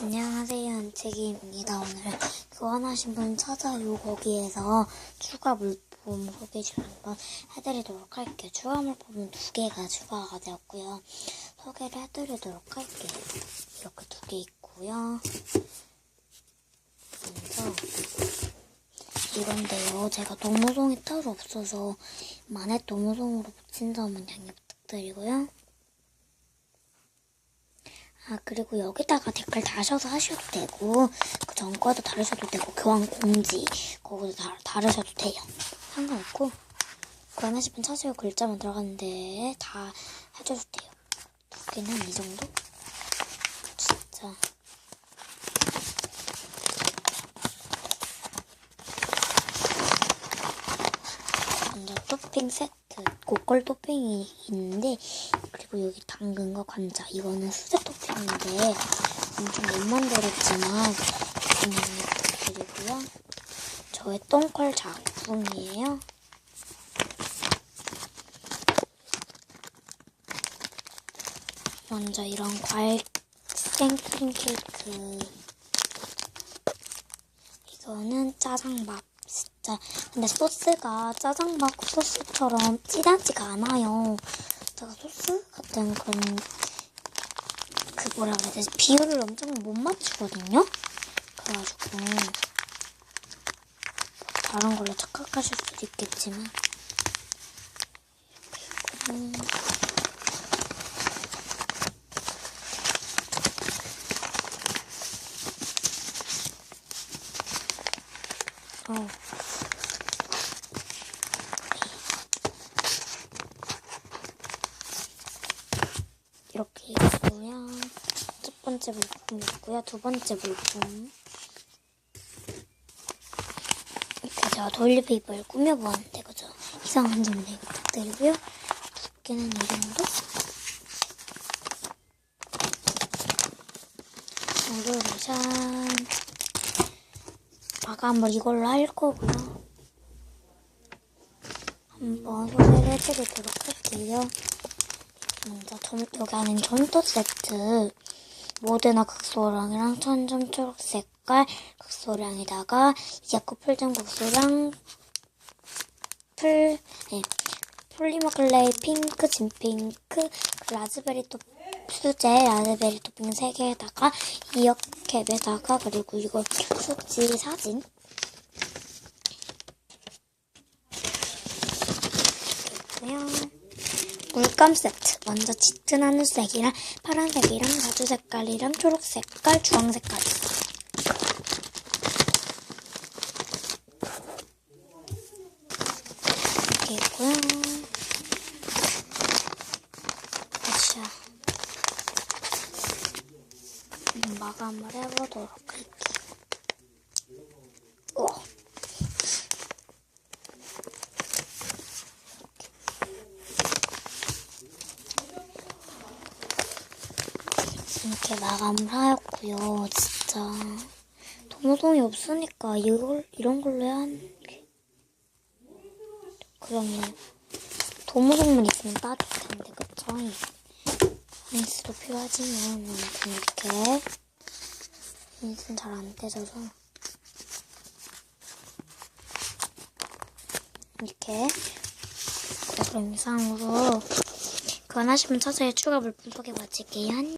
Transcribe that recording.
안녕하세요, 안채기입니다. 오늘 교환하신 분 찾아요. 거기에서 추가 물품 소개를 한번 해드리도록 할게요. 추가 물품은 두 개가 추가가 되었고요. 소개를 해드리도록 할게요. 이렇게 두 개 있고요. 먼저 이건데요. 제가 도무송이 따로 없어서 만에 도무송으로 붙인 점은 양해 부탁드리고요. 아, 그리고 여기다가 댓글 다셔서 하셔도 되고, 그전 거도 다르셔도 되고, 교환 공지, 거기도 다, 다르셔도 돼요. 상관없고, 교환하실 분 찾아요 글자만 들어갔는데, 다 해줘도 돼요. 두 개는 이 정도? 진짜. 먼저 토핑 세트, 고퀄 토핑이 있는데, 그리고 여기 당근 과 관자, 이거는 수제 토핑인데, 엄청 못 만들었지만, 그냥 부탁드리고요. 저의 똥컬 작품이에요. 먼저 이런 과일 생크림 케이크. 이거는 짜장밥. 진짜. 근데 소스가 짜장밥 소스처럼 진하지가 않아요. 제가 소스 같은 그런, 그 뭐라 그래야 되지? 비율을 엄청 못 맞추거든요? 그래가지고, 다른 걸로 착각하실 수도 있겠지만. 음. 어게 있고요. 첫 번째 물품 있고요. 두 번째 물품. 제가 돌리페이퍼를 꾸며보았는데, 그죠? 이상한 네 부탁드리고요. 두께는 이 정도? 오르르잔. 마감을 이걸로 할 거고요. 한번 소개를 해드리도록 할게요. 먼저 점, 여기 안에 점토 세트 모데나 극소량이랑 천점 초록 색깔 극소량에다가 야쿠 풀점 극소량 풀 네, 폴리머 클레이 핑크 진핑크 라즈베리 토 수제 라즈베리 토핑 3개에다가 이어캡에다가 그리고 이거 수지 사진 있고요. 물감 세트. 먼저 짙은 하늘색이랑 파란색이랑 가주 색깔이랑 초록 색깔, 주황 색깔. 이렇게 있고요. 다시야. 한번 마감을 해보도록 할게요. 이렇게 마감을 하였고요. 진짜 도무송이 없으니까 이걸 이런 걸로 해야 하는 게 그러면 도무송만 있으면 따뜻할 텐데 그쵸? 아이스도 필요하지만 이렇게 아이스는 잘 안 떼져서 이렇게 네, 그럼 이상으로 교환하시면 찾아야 추가 물품 소개 마칠게요.